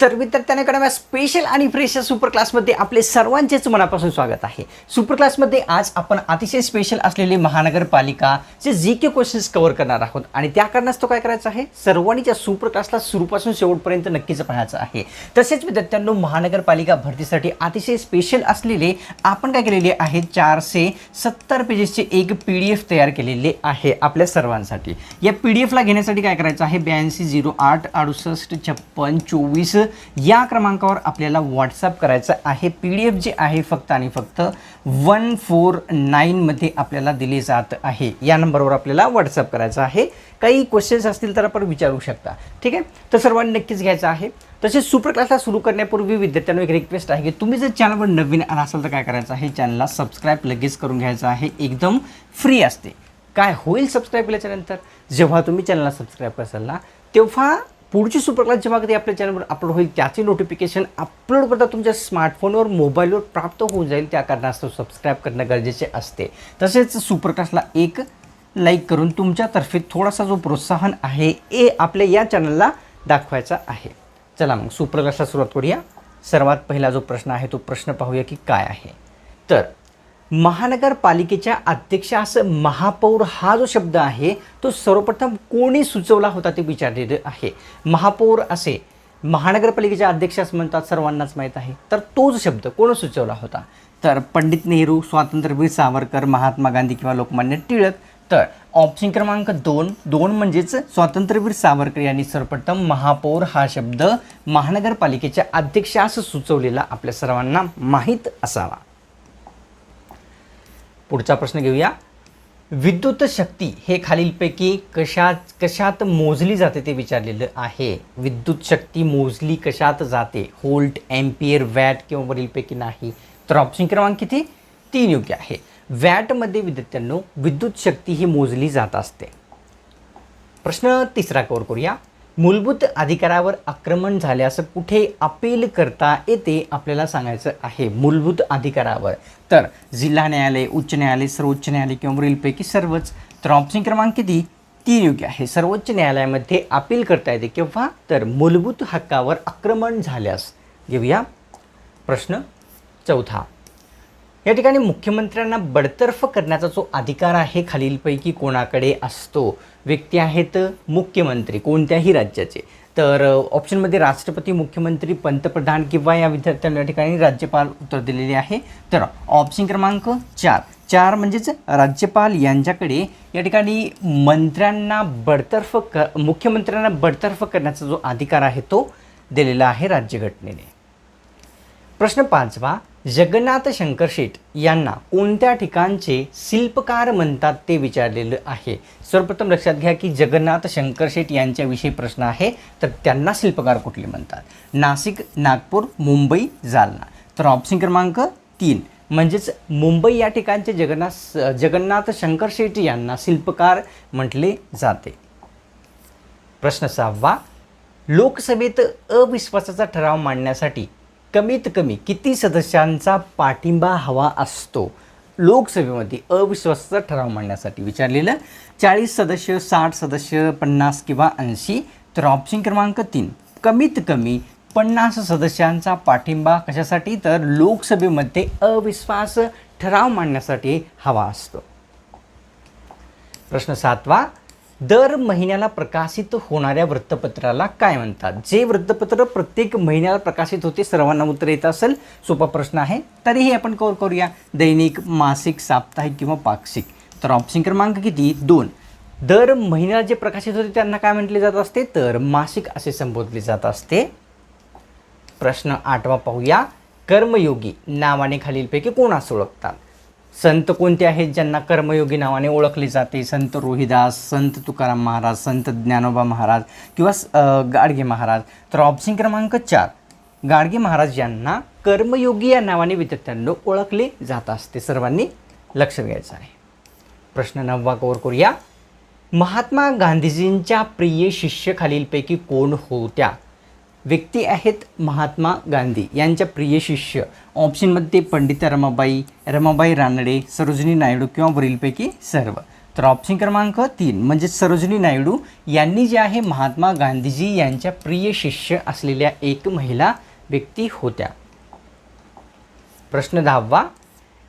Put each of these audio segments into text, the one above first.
तर विद्यार्थ्यांकडे स्पेशल आणि फ्रेश सुपर क्लासमध्ये आपले सर्वांचेच मनापासून स्वागत आहे. सुपर क्लासमध्ये आज आपण अतिशय स्पेशल असलेली महानगरपालिकाचे जी के क्वेश्चन्स कव्हर करणार आहोत. आणि त्या कारणास्तव काय करायचं आहे? सर्वांनी त्या सुपर क्लासला सुरूपासून शेवटपर्यंत नक्कीच पाहायचं आहे. तसेच विद्यार्थ्यांनो महानगरपालिका भरतीसाठी अतिशय स्पेशल असलेले आपण काय केलेले आहे? चारशे सत्तर पेजेसचे एक पी डी एफ तयार केलेले आहे आपल्या सर्वांसाठी. या पी डी एफला घेण्यासाठी काय करायचं आहे? ब्याऐंशी झिरो आठ अडुसष्ट छप्पन चोवीस या क्रमांकावर आपल्याला व्हॉट्सअप करायचं आहे. पी डी एफ जे आहे फक्त आणि फक्त वन फोर नाईनमध्ये आपल्याला दिले जात आहे. या नंबरवर आपल्याला व्हॉट्सअप करायचं आहे. काही क्वेश्चन्स असतील तर आपण विचारू शकता. ठीक आहे? तर सर्वांनी नक्कीच घ्यायचं आहे. तसेच सुपर क्लासला सुरू करण्यापूर्वी विद्यार्थ्यांना एक रिक्वेस्ट आहे की तुम्ही जर चॅनलवर नवीन आला असाल तर काय करायचं आहे? चॅनलला सबस्क्राईब लगेच करून घ्यायचं आहे. एकदम फ्री असते. काय होईल सबस्क्राईब केल्याच्यानंतर? जेव्हा तुम्ही चॅनलला सबस्क्राईब कराल ना तेव्हा पुढची सुपर क्लास जेव्हा कधी आपल्या चॅनलवर अपलोड होईल त्याची नोटिफिकेशन अपलोड करता तुमच्या स्मार्टफोनवर मोबाईलवर प्राप्त होऊन जाईल. त्या कारणास्तव सबस्क्राईब करणं गरजेचे असते. तसेच सुपरक्लासला एक लाईक करून तुमच्यातर्फे थोडासा जो प्रोत्साहन आहे हे आपल्या या चॅनलला दाखवायचा आहे. चला मग सुपरक्लासला सुरुवात करूया. सर्वात पहिला जो प्रश्न आहे तो प्रश्न पाहूया की काय आहे. तर महानगरपालिकेच्या अध्यक्षास महापौर हा जो शब्द आहे तो सर्वप्रथम कोणी सुचवला होता ते विचारलेलं आहे. महापौर असे महानगरपालिकेच्या अध्यक्षास म्हणतात सर्वांनाच माहीत आहे. तर तोच शब्द कोण सुचवला होता? तर पंडित नेहरू स्वातंत्र्यवीर सावरकर महात्मा गांधी किंवा लोकमान्य टिळक. तर ऑप्शन क्रमांक दोन दोन म्हणजेच स्वातंत्र्यवीर सावरकर यांनी सर्वप्रथम महापौर हा शब्द महानगरपालिकेच्या अध्यक्षास सुचवलेला आपल्या सर्वांना माहीत असावा. पुढचा प्रश्न घेऊया. विद्युत शक्ती हे खालीलपैकी कशात कशात मोजली जाते ते विचारलेलं आहे. विद्युत शक्ती मोजली कशात जाते? होल्ट एम्पियर वॅट किंवा वरीलपैकी नाही. तर ऑप्शन क्रमांक किती? तीन योग्य आहे. वॅटमध्ये विद्यार्थ्यांनो विद्युत शक्ती ही मोजली जात असते. प्रश्न तिसरा कवर करूया. मूलभूत अधिकारावर आक्रमण झाल्यास कुठे अपील करता येते आपल्याला सांगायचं आहे मूलभूत अधिकारावर. तर जिल्हा न्यायालय उच्च न्यायालय सर्वोच्च न्यायालय किंवा वरीलपैकी सर्वच तर ऑप्शन क्रमांक किती? ती योग्य आहे. सर्वोच्च न्यायालयामध्ये अपील करता येते किंवा तर मूलभूत हक्कावर आक्रमण झाल्यास घेऊया प्रश्न चौथा. या ठिकाणी मुख्यमंत्र्यांना बडतर्फ करण्याचा जो अधिकार आहे खालीलपैकी कोणाकडे असतो? व्यक्ती आहेत मुख्यमंत्री कोणत्याही राज्याचे. तर ऑप्शनमध्ये राष्ट्रपती मुख्यमंत्री पंतप्रधान किंवा या विद्यार्थ्यांना या ठिकाणी राज्यपाल उत्तर दिलेले आहे. तर ऑप्शन क्रमांक चार. चार म्हणजेच राज्यपाल यांच्याकडे या ठिकाणी मंत्र्यांना बडतर्फ क मुख्यमंत्र्यांना बडतर्फ करण्याचा जो अधिकार आहे तो दिलेला आहे राज्यघटनेने. प्रश्न पाचवा. जगन्नाथ शंकर शेठ यांना कोणत्या ठिकाणचे शिल्पकार म्हणतात ते विचारलेलं आहे. सर्वप्रथम लक्षात घ्या की जगन्नाथ शंकर शेठ यांच्याविषयी प्रश्न आहे तर त्यांना शिल्पकार कुठले म्हणतात? नाशिक नागपूर मुंबई जालना. तर ऑप्शन क्रमांक तीन. म्हणजेच मुंबई या ठिकाणचे जगन्नाथ जगन्नाथ शंकर शेठ यांना शिल्पकार म्हटले जाते. प्रश्न सहावा. लोकसभेत अविश्वासाचा ठराव मांडण्यासाठी कमीत कमी किती सदस्यांचा पाठिंबा हवा असतो? लोकसभेमध्ये अविश्वासाचा ठराव मांडण्यासाठी विचारलेलं चाळीस सदस्य साठ सदस्य पन्नास किंवा ऐंशी तर ऑप्शन क्रमांक तीन. कमीत कमी पन्नास सदस्यांचा पाठिंबा कशासाठी? तर लोकसभेमध्ये अविश्वास ठराव मांडण्यासाठी हवा असतो. प्रश्न सातवा दर महिन्याला प्रकाशित होणाऱ्या वृत्तपत्राला काय म्हणतात? जे वृत्तपत्र प्रत्येक महिन्याला प्रकाशित होते सर्वांना उत्तर येत असेल सोपा प्रश्न आहे. तरीही आपण कवर करूया. दैनिक मासिक साप्ताहिक किंवा पाक्षिक. तर ऑप्शन क्रमांक किती? दोन. दर महिन्याला जे प्रकाशित होते त्यांना काय म्हटले जात असते? तर मासिक असे संबोधले जात असते. प्रश्न आठवा पाहूया. कर्मयोगी नावाने खालीलपैकी कोणास ओळखतात? संत कोणते आहेत ज्यांना कर्मयोगी नावाने ओळखले जाते? संत रोहिदास संत तुकाराम महाराज संत ज्ञानोबा महाराज किंवा स- गाडगे महाराज. तर ऑप्शन क्रमांक चार. गाडगे महाराज यांना कर्मयोगी या नावाने विद्यार्थ्यांना ओळखले जात असते. सर्वांनी लक्ष द्यायचं आहे. प्रश्न नववा कवर करूया. महात्मा गांधीजींच्या प्रिय शिष्य खालीलपैकी कोण होत्या? व्यक्ती आहेत महात्मा गांधी यांच्या प्रिय शिष्य. ऑप्शनमध्ये पंडिता रमाबाई रमाबाई रानडे सरोजिनी नायडू किंवा वरीलपैकी सर्व. तर ऑप्शन क्रमांक तीन म्हणजे सरोजिनी नायडू यांनी जे आहे महात्मा गांधीजी यांच्या प्रिय शिष्य असलेल्या एक महिला व्यक्ती होत्या. प्रश्न दहावा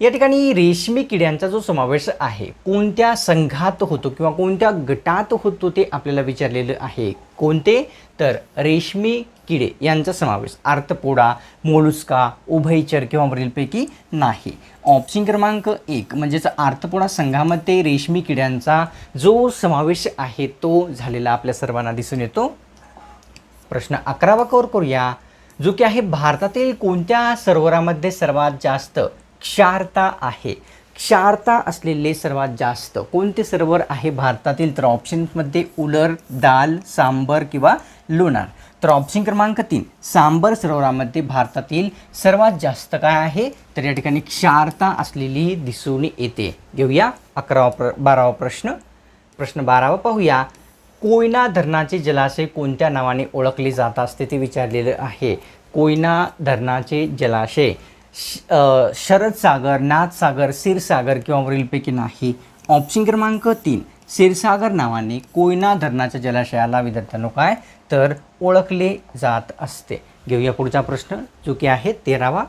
या ठिकाणी रेशमी किड्यांचा जो समावेश आहे कोणत्या संघात होतो किंवा कोणत्या गटात होतो ते आपल्याला विचारलेलं आहे. कोणते? तर रेशमी किडे यांचा समावेश. आर्थपोडा मोलुस्का उभयचर किंवा वरीलपैकी नाही. ऑप्शन क्रमांक एक म्हणजेच आर्थपोडा संघामध्ये रेशमी किड्यांचा जो समावेश आहे तो झालेला आपल्या सर्वांना दिसून येतो. प्रश्न अकरावा कवर करूया जो की आहे भारतातील कोणत्या सरोवरामध्ये सर्वात जास्त क्षारता आहे. क्षारता असलेले सर्वात जास्त कोणते सरोवर आहे भारतातील? तर ऑप्शन्समध्ये उलर दाल सांबर किंवा लोणार. तर ऑप्शन क्रमांक तीन सांबर सरोवरामध्ये भारतातील सर्वात जास्त काय आहे? तर या ठिकाणी क्षारता असलेली दिसून येते. घेऊया अकरावा प्र बारावा प्रश्न. प्रश्न बारावा पाहूया. कोयना धरणाचे जलाशय कोणत्या नावाने ओळखले जात असते ते विचारलेलं आहे. कोयना धरणाचे जलाशय. श शरद सागर नाथ नाथसागर क्षीरसागर किंवा वरीलपैकी नाही. ऑप्शन क्रमांक तीन क्षीरसागर नावाने कोयना धरणाच्या जलाशयाला विद्यार्थ्यांनो काय? तर ओळखले जात असते. घेऊया पुढचा प्रश्न जो की आहे तेरावा.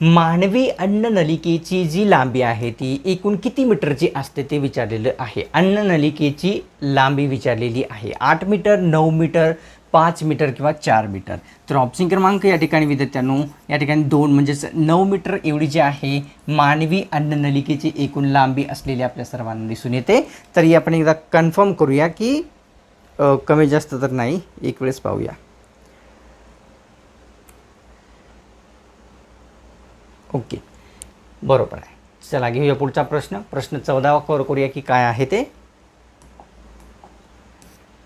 मानवी अन्ननलिकेची जी लांबी आहे ती एकूण किती मीटरची असते ते विचारलेलं आहे. अन्ननलिकेची लांबी विचारलेली आहे. आठ मीटर नऊ मीटर पाच मीटर किंवा चार मीटर. तर ऑप्शन क्रमांक या ठिकाणी विद्यार्थ्यांनो या ठिकाणी दोन म्हणजेच नऊ मीटर एवढी जी आहे मानवी अन्ननलिकेची एकूण लांबी असलेली आपल्या सर्वांना दिसून येते. तरी आपण एकदा कन्फर्म करूया की कमी जास्त तर नाही एक वेळेस पाहूया. ओके. बरोबर आहे. चला घेऊया पुढचा प्रश्न. प्रश्न चौदावा कवर करूया की काय आहे ते.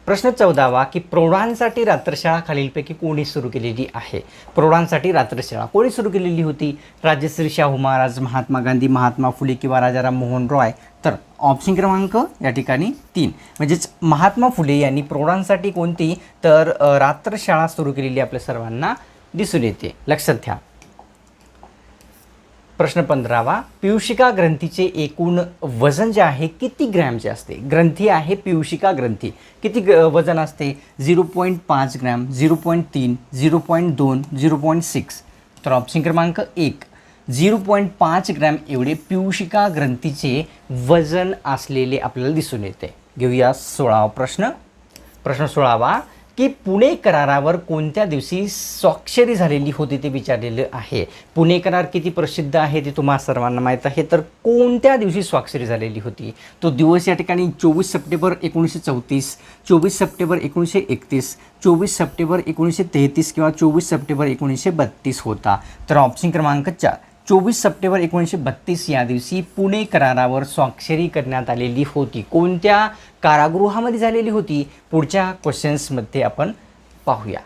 प्रश्न चौदावा की प्रौढांसाठी रात्रशाळा खालीलपैकी कोणी सुरू केलेली आहे? प्रौढांसाठी रात्रशाळा कोणी सुरू केलेली होती? राजश्री शाहू महाराज महात्मा गांधी महात्मा फुले किंवा राजाराम मोहन रॉय? तर ऑप्शन क्रमांक या ठिकाणी तीन. म्हणजेच महात्मा फुले यांनी प्रौढांसाठी कोणती? तर रात्रशाळा सुरू केलेली आपल्या सर्वांना दिसून येते. लक्षात घ्या प्रश्न पंधरावा. पियुषिका ग्रंथीचे एकूण वजन जे आहे किती ग्रॅमचे असते? ग्रंथी आहे पियुषिका ग्रंथी. किती ग वजन असते? झिरो पॉईंट पाच ग्रॅम झिरो पॉईंट तीन झिरो पॉईंट दोन झिरो पॉईंट सिक्स. तर ऑप्शन क्रमांक एक. झिरो पॉईंट पाच ग्रॅम एवढे पियुषिका ग्रंथीचे वजन असलेले आपल्याला दिसून येते. घेऊया सोळावा प्रश्न. प्रश्न सोळावा. की पुणे करारावर कोणत्या दिवशी स्वाक्षरी झालेली होती ते विचारलेलं आहे. पुणे करार किती प्रसिद्ध आहे ते तुम्हा सर्वांना माहीत आहे. तर कोणत्या दिवशी स्वाक्षरी झालेली होती? तो दिवस या ठिकाणी चोवीस सप्टेंबर एकोणीसशे चौतीस चोवीस सप्टेंबर एकोणीसशे एकतीस चोवीस सप्टेंबर एकोणीसशे तेहतीस किंवा चोवीस सप्टेंबर एकोणीसशे बत्तीस होता. तर ऑप्शन क्रमांक चार चोवीस सप्टेंबर एकोणीसशे बत्तीस या दिवशी पुणे करारावर स्वाक्षरी करण्यात आलेली होती. कोणत्या कारागृहामध्ये झालेली होती? पुढच्या क्वेश्चन्समध्ये आपण पाहूया.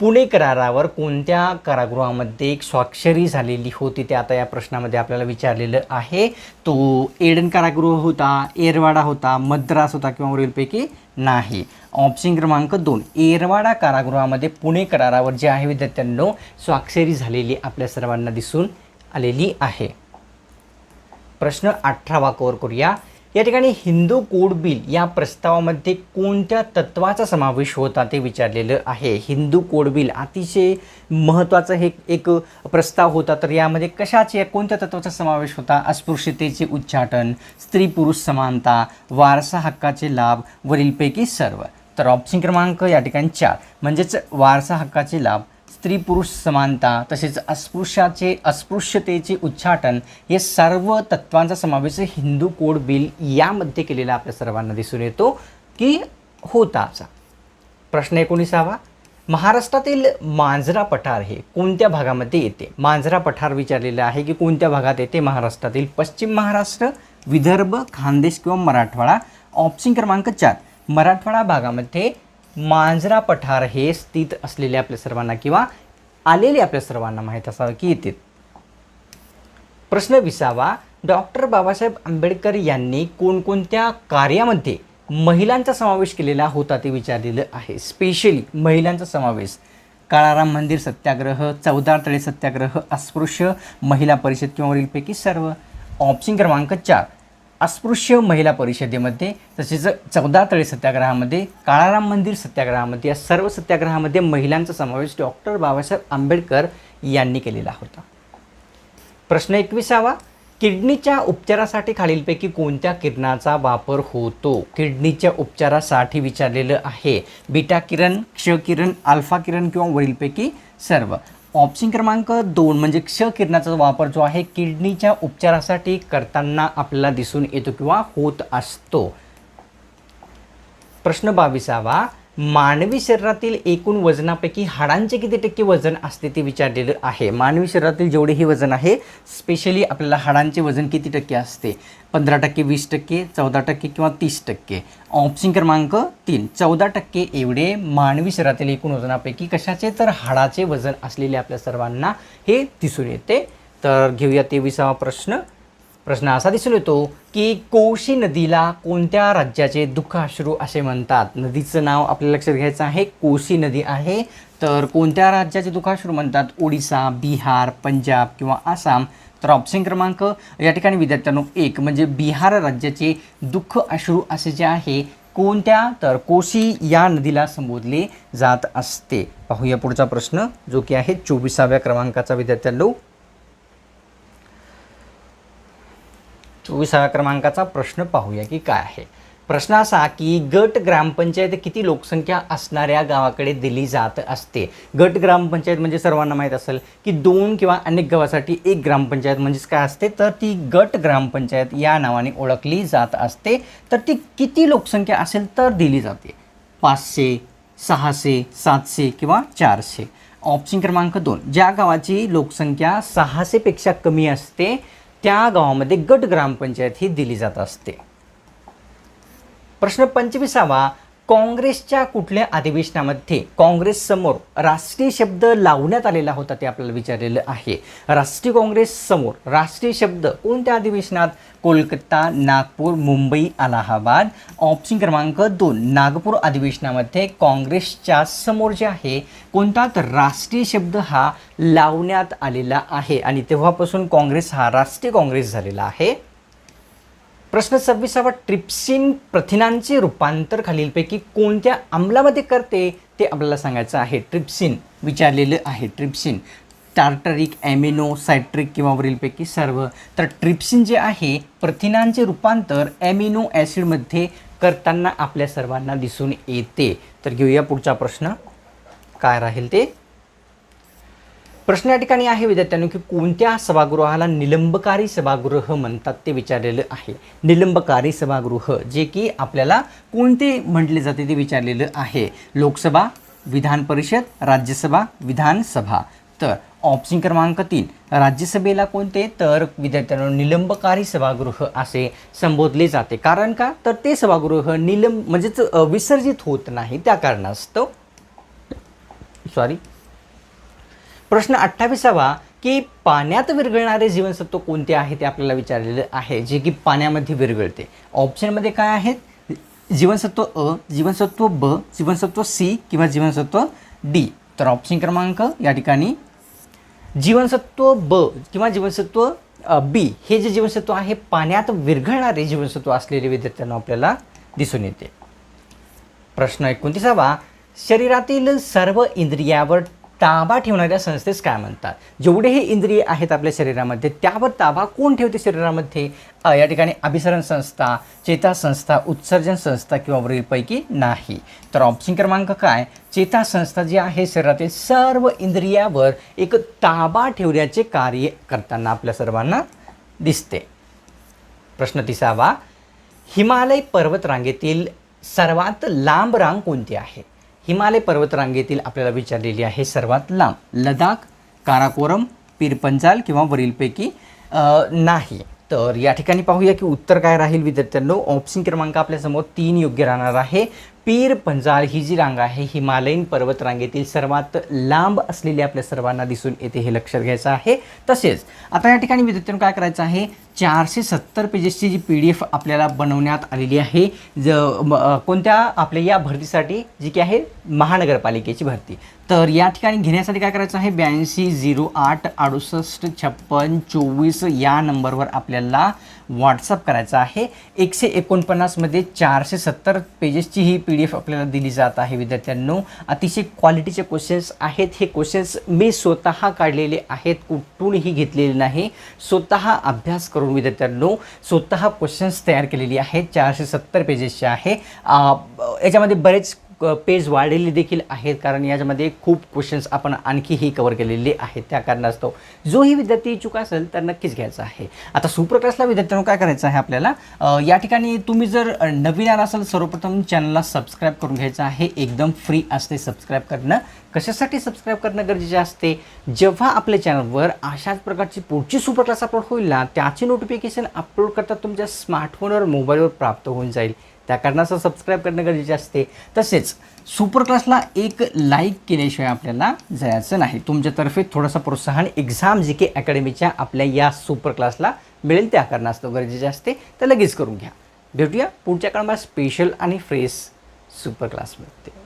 पुणे करारावर कोणत्या कारागृहामध्ये एक स्वाक्षरी झालेली होती ते आता या प्रश्नामध्ये आपल्याला विचारलेलं आहे. तो एडन कारागृह होता एरवाडा होता मद्रास होता किंवा वरीलपैकी नाही. ऑप्शन क्रमांक दोन. एरवाडा कारागृहामध्ये पुणे करारावर जे आहे विद्यार्थ्यांनो स्वाक्षरी झालेली आपल्या सर्वांना दिसून आलेली आहे. प्रश्न अठरावा कवर करूया. या ठिकाणी हिंदू कोड बिल या प्रस्तावामध्ये कोणत्या तत्वाचा समावेश होता ते विचारलेलं आहे. हिंदू कोड बिल अतिशय महत्त्वाचं हे एक प्रस्ताव होता. तर यामध्ये कशाचे कोणत्या तत्वाचा समावेश होता? अस्पृश्यतेचे उच्चाटन स्त्री पुरुष समानता वारसा हक्काचे लाभ वरीलपैकी सर्व. तर ऑप्शन क्रमांक या ठिकाणी चार. म्हणजेच वारसा हक्काचे लाभ स्त्री पुरुष समानता तसेच अस्पृश्याचे अस्पृश्यतेचे उच्चाटन हे सर्व तत्वांचा समावेश हिंदू कोड बिल यामध्ये केलेला आपल्या सर्वांना दिसून येतो की होता असा प्रश्न एकोणीसावा महाराष्ट्रातील मांजरा पठार हे कोणत्या भागामध्ये येते? मांजरा पठार विचारलेलं आहे की कोणत्या भागात येते? महाराष्ट्रातील पश्चिम महाराष्ट्र विदर्भ खानदेश किंवा मराठवाडा. ऑप्शन क्रमांक चार मराठवाडा भागामध्ये मांजरा पठार हे स्थित असलेले आपल्या सर्वांना किंवा आलेले आपल्या सर्वांना माहीत असावं की येते प्रश्न विसावा डॉक्टर बाबासाहेब आंबेडकर यांनी कोणकोणत्या कार्यामध्ये महिलांचा समावेश केलेला होता ते विचारलेलं आहे. स्पेशली महिलांचा समावेश. काळाराम मंदिर सत्याग्रह चौदार तळे सत्याग्रह अस्पृश्य महिला परिषद किंवा वरीलपैकी सर्व. ऑप्शन क्रमांक चार. अस्पृश्य महिला परिषदेमध्ये तसेच चौदा तळे सत्याग्रहामध्ये काळाराम मंदिर सत्याग्रहामध्ये या सर्व सत्याग्रहामध्ये महिलांचा समावेश डॉक्टर बाबासाहेब आंबेडकर यांनी केलेला होता. प्रश्न एकविसावा किडनीच्या उपचारासाठी खालीलपैकी कोणत्या किरणाचा वापर होतो? किडनीच्या उपचारासाठी विचारलेलं आहे. बीटा किरण क्ष किरण अल्फा किरण किंवा वरीलपैकी सर्व. ऑप्शन क्रमांक दोन म्हणजे क्ष किरणाचा वापर जो आहे किडनीच्या उपचारासाठी करताना आपल्याला दिसून येतो किंवा होत असतो. प्रश्न बावीसावा मानवी शरीरातील एकूण वजनापैकी हाडांचे किती टक्के वजन असते ते विचारलेलं आहे. मानवी शरीरातील जेवढे हे वजन आहे स्पेशली आपल्याला हाडांचे वजन किती टक्के असते? पंधरा टक्के वीस टक्के चौदा टक्के किंवा तीस टक्के. ऑप्शन क्रमांक तीन. चौदा टक्के एवढे मानवी शरीरातील एकूण वजनापैकी कशाचे? तर हाडाचे वजन असलेले आपल्या सर्वांना हे दिसून येते. तर घेऊया तेविसावा प्रश्न. प्रश्न असा दिसून येतो की कोशी नदीला कोणत्या राज्याचे दुःख अश्रू असे म्हणतात? नदीचं नाव आपल्याला लक्षात घ्यायचं आहे. कोशी नदी आहे. तर कोणत्या राज्याचे दुःखाश्रू म्हणतात? ओडिसा बिहार पंजाब किंवा आसाम? तर ऑप्शन क्रमांक या ठिकाणी विद्यार्थ्यांनो एक म्हणजे बिहार राज्याचे दुःख अश्रू असे जे आहे कोणत्या? तर कोशी या नदीला संबोधले जात असते. पाहूया पुढचा प्रश्न जो की आहे चोवीसाव्या क्रमांकाचा विद्यार्थ्यांनो. चोवीसाव्या क्रमांकाचा प्रश्न पाहूया की काय आहे. प्रश्न असा की गट ग्रामपंचायत किती लोकसंख्या असणाऱ्या गावाकडे दिली जात असते? गट ग्रामपंचायत म्हणजे सर्वांना माहीत असेल की दोन किंवा अनेक गावासाठी एक ग्रामपंचायत म्हणजेच काय असते? तर ती गट ग्रामपंचायत या नावाने ओळखली जात असते. तर ती किती लोकसंख्या असेल तर दिली जाते? पाचशे सहाशे सातशे किंवा चारशे. ऑप्शन क्रमांक दोन. ज्या गावाची लोकसंख्या सहाशेपेक्षा कमी असते त्या गावामध्ये गट ग्रामपंचायत ही दिली जात असते. प्रश्न पंचवीसावा काँग्रेसच्या कुठल्या अधिवेशनामध्ये काँग्रेस समोर राष्ट्रीय शब्द लावण्यात आलेला होता ते आपल्याला विचारलेलं आहे. राष्ट्रीय काँग्रेस समोर राष्ट्रीय शब्द कोणत्या अधिवेशनात कोलकाता नागपूर मुंबई अलाहाबाद ऑप्शन क्रमांक दोन नागपूर अधिवेशनामध्ये काँग्रेसच्या समोर जे आहे कोणता तर राष्ट्रीय शब्द हा लावण्यात आलेला आहे. आणि तेव्हापासून काँग्रेस हा राष्ट्रीय काँग्रेस झालेला आहे. प्रश्न सव्वीसावा ट्रिप्सिन प्रथिनांचे रूपांतर खालीलपैकी कोणत्या अंमलामध्ये करते ते आपल्याला सांगायचं आहे. ट्रिप्सिन विचारलेलं आहे. ट्रिप्सिन टार्टरिक ॲमिनो सायट्रिक किंवा वरीलपैकी सर्व. तर ट्रिप्सिन जे आहे प्रथिनांचे रूपांतर ॲमिनो ॲसिडमध्ये करताना आपल्या सर्वांना दिसून येते. तर घेऊया पुढचा प्रश्न. काय राहील ते? प्रश्न या ठिकाणी आहे विद्यार्थ्यांनी की कोणत्या सभागृहाला निलंबकारी सभागृह म्हणतात ते विचारलेलं आहे. निलंबकारी सभागृह जे की आपल्याला कोणते म्हटले जाते ते विचारलेलं आहे. लोकसभा विधान परिषद राज्यसभा विधानसभा. तर ऑप्शन क्रमांक तीन राज्यसभेला कोणते? तर विद्यार्थ्यांना निलंबकारी सभागृह असे संबोधले जाते. कारण का? तर ते सभागृह निलंब म्हणजेच विसर्जित होत नाही. त्या कारणास्तव सॉरी प्रश्न अठ्ठावीसावा की पाण्यात विरघळणारे जीवनसत्व कोणते आहे ते आपल्याला विचारलेले आहे जे की पाण्यामध्ये विरघळते. ऑप्शनमध्ये काय आहेत? जीवनसत्व अ जीवनसत्व ब जीवनसत्व सी किंवा जीवनसत्व डी. तर ऑप्शन क्रमांक या ठिकाणी जीवनसत्व ब किंवा जीवनसत्व बी. हे जे जीवनसत्व आहे पाण्यात विरघळणारे जीवनसत्व असलेले विद्यार्थ्यांना आपल्याला दिसून येते. प्रश्न एकोणतीसावा शरीरातील सर्व इंद्रियावर ताबा ठेवणाऱ्या संस्थेस काय म्हणतात? जेवढे हे इंद्रिय आहेत आपल्या शरीरामध्ये त्यावर ताबा कोण ठेवते शरीरामध्ये? या ठिकाणी अभिसरण संस्था चेता संस्था उत्सर्जन संस्था किंवा वरीलपैकी नाही. तर ऑप्शन क्रमांक काय? चेता संस्था जी आहे शरीरातील सर्व इंद्रियावर एक ताबा ठेवण्याचे कार्य करताना आपल्या सर्वांना दिसते. प्रश्न तिसावा. हिमालय पर्वतरांगेतील सर्वात लांब रांग कोणती आहे? हिमालय पर्वतरांगेतील आपल्याला विचारलेली आहे सर्वात लांब. लडाख काराकोरम पीरपंजाल किंवा वरीलपैकी नाही. तर या ठिकाणी पाहूया की उत्तर काय राहील विद्यार्थ्यांनो. ऑप्शन क्रमांक आपल्यासमोर तीन योग्य राहणार आहे. पीर पंजाल ही जी रांग आहे हिमालयीन पर्वतरांगेतील सर्वात लांब असलेली आपल्या सर्वांना दिसून येते हे लक्षात घ्यायचं आहे. तसेच आता या ठिकाणी विद्यार्थ्यांनो काय करायचं आहे? चारशे सत्तर पेजेसची जी पी डी एफ आपल्याला बनवण्यात आलेली आहे ज कोणत्या आपल्या या भरतीसाठी जी की आहे महानगरपालिकेची भरती. तर या ठिकाणी घेण्यासाठी काय करायचं आहे? ब्याऐंशी झिरो आठ अडुसष्ट छप्पन चोवीस या नंबरवर आपल्याला व्हॉट्सअप करायचा आहे. एकशे एकोणपन्नासमध्ये चारशे सत्तर पेजेसची ही पी डी एफ आपल्याला दिली जात आहे विद्यार्थ्यांनो. अतिशय क्वालिटीचे क्वेश्चन्स आहेत. हे क्वेश्चन्स मी स्वतः काढलेले आहेत. कुठूनही घेतलेले नाही. स्वतः अभ्यास करून विद्यार्थ्यांनो स्वतः क्वेश्चन्स तयार केलेली आहेत. चारशे सत्तर पेजेसचे आहे. याच्यामध्ये बरेच पेज वाढलेले देखील आहेत कारण याच्यामध्ये खूप क्वेश्चन्स आपण आणखीही कवर केलेले आहेत त्या कारणास्तव. जोही विद्यार्थी इच्छुक असेल तर नक्कीच घ्यायचा आहे. आता सुपर क्लासला विद्यार्थ्यांना काय करायचं आहे आपल्याला? या ठिकाणी तुम्ही जर नवीन आला असाल सर्वप्रथम चॅनलला सबस्क्राईब करून घ्यायचं आहे. एकदम फ्री असते सबस्क्राईब करणं. कशासाठी सबस्क्राईब करणं गरजेचे असते? जेव्हा आपल्या चॅनलवर अशाच प्रकारची पुढची सुपर क्लास अपलोड होईल ना त्याची नोटिफिकेशन अपलोड करता तुमच्या स्मार्टफोनवर मोबाईलवर प्राप्त होऊन जाईल. त्या कारणास्तव सबस्क्राईब करणं गरजेचे असते. तसेच सुपर क्लासला एक लाईक केल्याशिवाय आपल्याला जायचं नाही. तुमच्यातर्फे थोडंसं प्रोत्साहन एक्झाम जी के अकॅडमीच्या आपल्या या सुपर क्लासला मिळेल. त्या कारणास्तव गरजेचे असते. तर लगेच करून घ्या. भेटूया पुढच्या काळात स्पेशल आणि फ्रेश सुपर क्लास मिळते